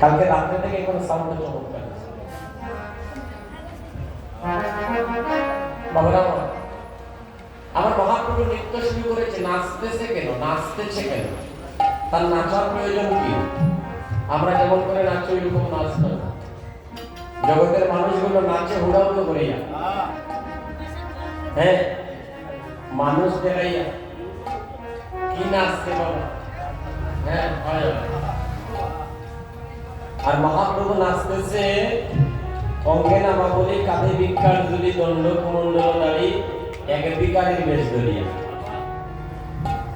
কালকে রাত্রে থেকে চমৎকার আমার, মহাপ্রভু নৃত্য শুরু করেছে নাচতেছে কেন? নাচতেছে কেন? তার নাচার প্রয়োজন কি? আমরা যেমন করে নাচি ওইরকম নাচ জগতের মানুষগুলো নাচে হুড়াহুড়ো করে হ্যাঁ মানুষ দেখাইয়া আর মহাপ্রভু নাচতেছে। অঙ্গে নামা বলি, কাঁধে ভিক্ষার দুলি দণ্ড কুমণ্ডল দাঁড়ি এক বিকারের বেশ ধরিয়া।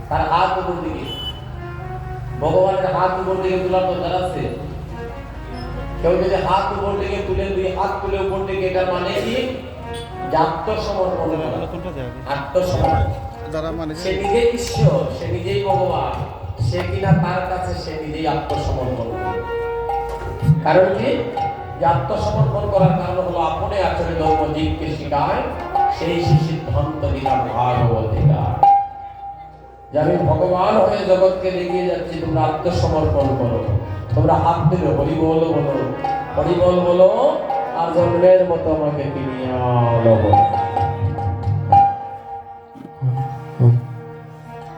তার হাত উপর দিকে। ভগবানের হাত উপর দিকে তোলার দরকার আছে। কেউ যদি হাত উপর দিকে তুলে, দুই হাত তুলে উপর দিকে, এটা মানে কি? আত্মসমর্পণ। আত্মসমর্পণ। যারা মানে সে নিজেই ঈশ্বর, সে নিজেই ভগবান, সে কিনা তার কাছে সে নিজেই আত্মসমর্পণ। করে। কারণ কি? যে আত্মসমর্পণ করার কারণ হলো আপনি আচরণ ধর্ম জীবকে শিখায়, সেই সে সিদ্ধান্ত দিলাম ভাগবতিকা যে আমি ভগবান হয়ে জগৎকে দেখিয়ে যাচ্ছি, তোমরা আত্মসমর্পণ করো। তোমরা হাত দিলে হরিবল বলো। হরিবল বলো, আর জন্মের মতো আমাকে কিনিয়া লবো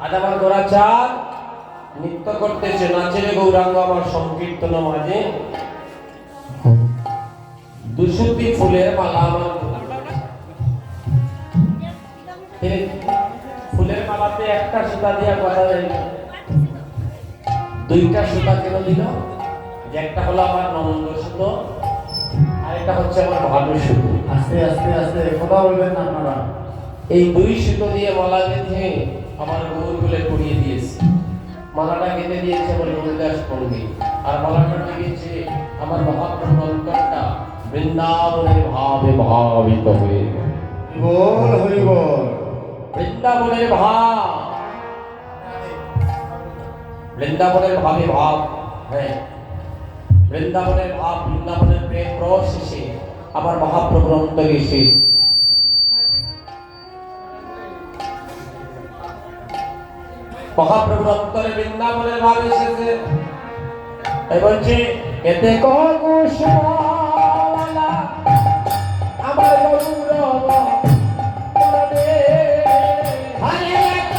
আজ আমার গোরাচার নৃত্য করতেছে, নাচেরে গৌরাঙ্গ আমার সংকীর্তন মাঝে। দুশুতি ফুলের মালা আমার ফুলের মালাতে একটা সুতা দিয়া কথা দুইটা সুতা কেন দিল? যে একটা হলো আমার নন্দ সুতো, আর একটা হচ্ছে আমার ভালো সুতো। আস্তে আস্তে আস্তে, কথা বলবেন আপনারা। এই দুই সুতো দিয়ে মালা বেঁধে আমার গৌর বলে পরিয়ে দিয়েছে। মালাটা কেটে দিয়েছে আমার গৌরদাস পণ্ডিত আর মালাটা লেগেছে আমার মহাপ্রভু অন্তরটা বৃন্দাবনের ভাবে ভাবিত হয়ে। গেল। বল হরি বল বৃন্দাবনের ভাব। বৃন্দাবনের ভাবে ভাব হ্যাঁ। বৃন্দাবনের ভাব বৃন্দাবনের প্রেম রস এসে আমার মহাপ্রভুর অন্তরে এসে মহাপ্রভুর অন্তরে বৃন্দাবনের ভাব এসেছে। তাই বলছে এতে আমার গৌরব করবে হরে এতে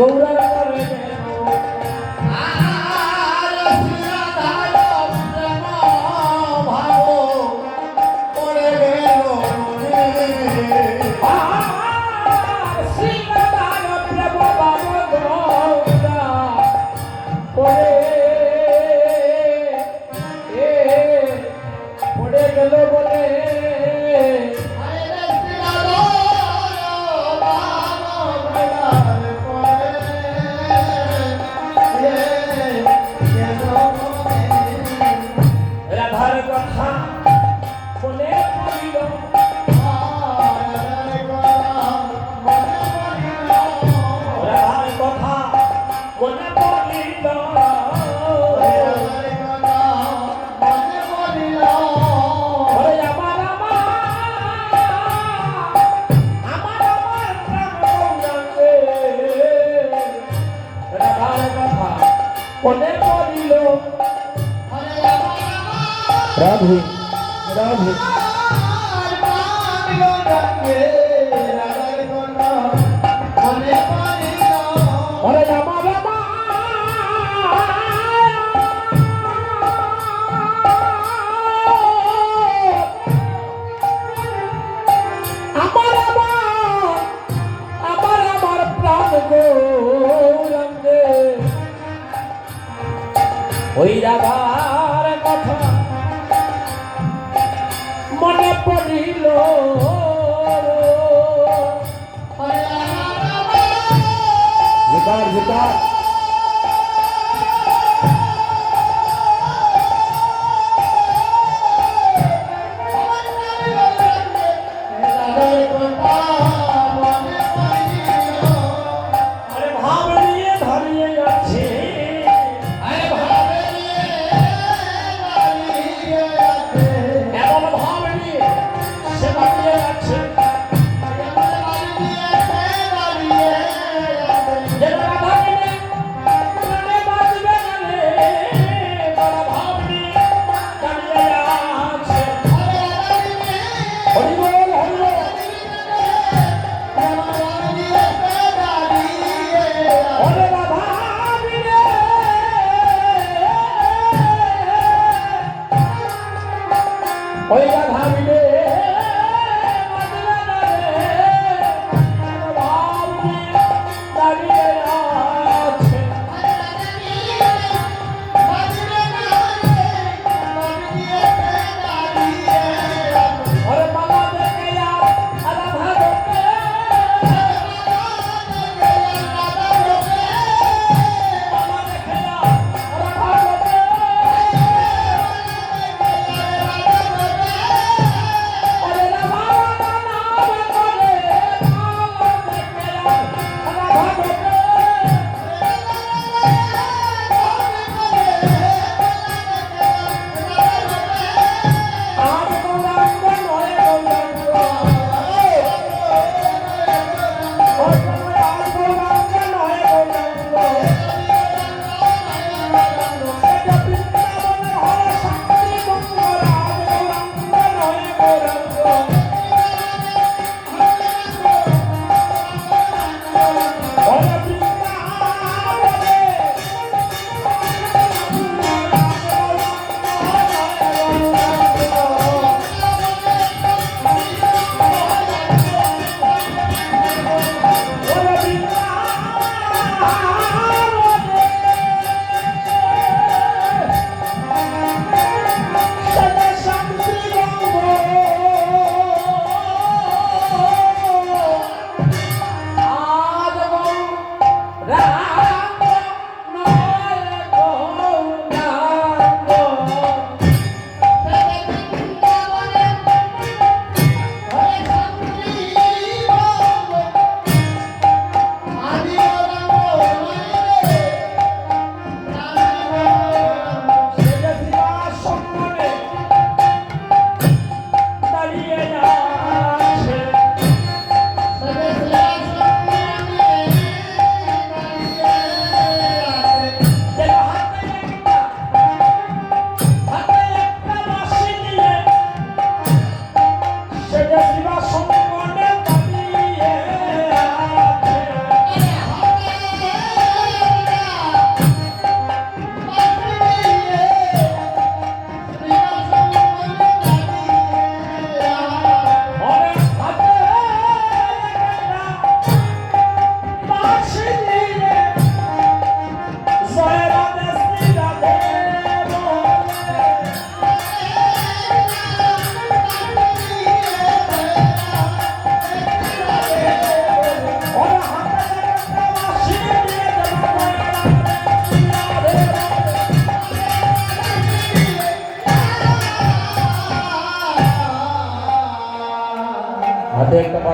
গৌরা রাধে রাধে। ওই রাধার কথা। মনে পড়িল জিকার জিকার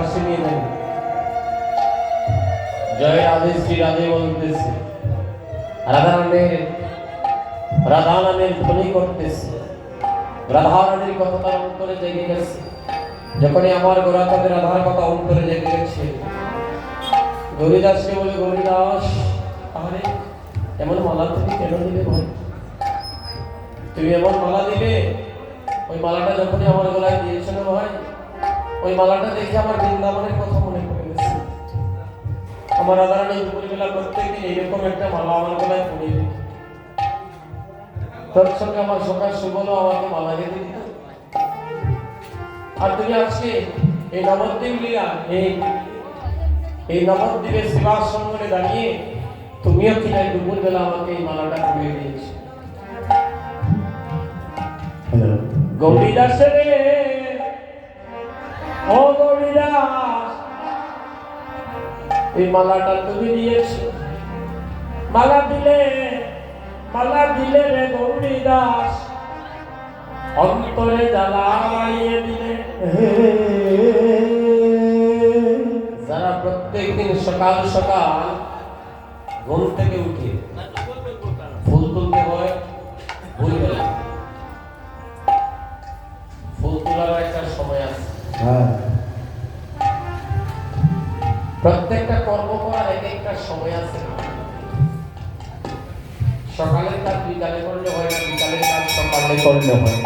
একটা নিয়ে জয় রাধে শ্রী রাধে বলতেছে। রাধারানের রাধারানের ধ্বনি করতেছে। রাধারানীর কথা তার অন্তরে জেগে গেছে। যখনই আমার গোড়া তাদের রাধার কথা অন্তরে জেগে গেছে। গরিদাসকে বলে, গরিদাস আরে এমন মালা তুমি কেন দিলে তুমি এমন মালা দিলে? ওই মালাটা যখনই আমার গলায় দিয়েছিল ভাই ওই মালাটা দেখে আমার বৃন্দাবনের কথা মনে পড়ে গেছে। আমার রাধারানী দুপুরবেলা প্রত্যেকদিন এইরকম একটা মালা আমার গলায় পড়ে দিত। তোর সঙ্গে আমার সকাল সুবল আমাকে মালা গেঁথে দিত। আর তুমি আজকে এই নবদ্বীপ লীলা এই এই নবদ্বীপের সেবা সঙ্গে দাঁড়িয়ে তুমিও কিনা দুপুরবেলা আমাকে এই মালাটা পরিয়ে দিয়েছ। গৌরী দাসে রে ও গৌরী দাস এই মালাটা তুমি দিয়েছ। মালা দিলে মালা দিলে রে গৌরী দাস অন্তরে জ্বালা বাড়িয়ে দিলে। যারা প্রত্যেক দিন সকাল সকাল ঘুম থেকে উঠে সময় আছে সকালের কাজ বিকালে করলে হয় না বিকালের কাজ সকালে করলে হয়।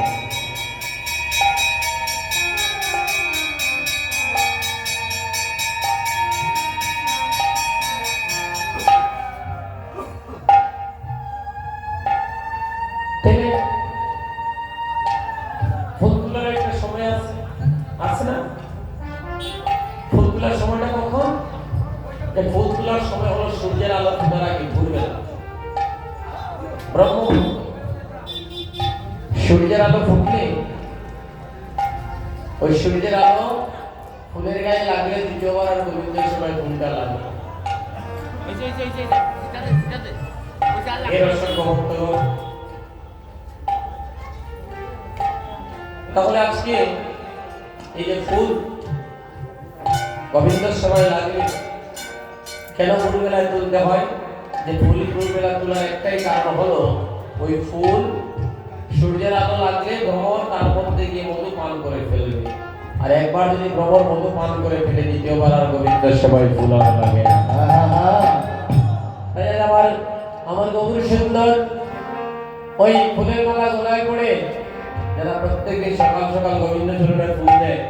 ব্রহ্ম সূর্যের আলো ফুটলে, ওই সূর্যের আলো ফুলের গায়ে লাগলে দ্বিতীয়বার আর গোবিন্দের সময় ফুলটা লাগে। এর তাহলে আজকে এই যে ফুল গোবিন্দের সময় লাগে কেন ভোরবেলায় তুলতে হয়? যে ফুল ভোরবেলা তোলার একটাই কারণ হলো, ওই ফুল সূর্যের আলো লাগলে ভ্রমর তার মধ্যে গিয়ে মধু পান করে ফেলবে। আর একবার যদি ভ্রমর মধু পান করে ফেলে, দ্বিতীয়বার আর গোবিন্দের সময় ফুল আর লাগে আমার আমার গৌরী সুন্দর, ওই ফুলের মালা গলায় পড়ে, যারা প্রত্যেকে সকাল সকাল গোবিন্দ চরণে ফুল দেয়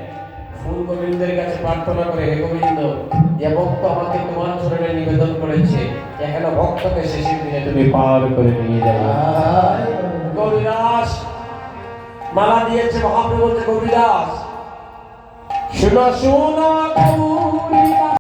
ফুল গোবিন্দের কাছে প্রার্থনা করে হে গোবিন্দ, যে ভক্ত আমাকে তোমার চরণে নিবেদন করেছে, এখানে ভক্তকে শেষের দিনে তুমি পার করে নিয়ে যাবে। গৌরীদাস মালা দিয়েছে মহাপ্রভু গৌরীদাস শুনো শুনো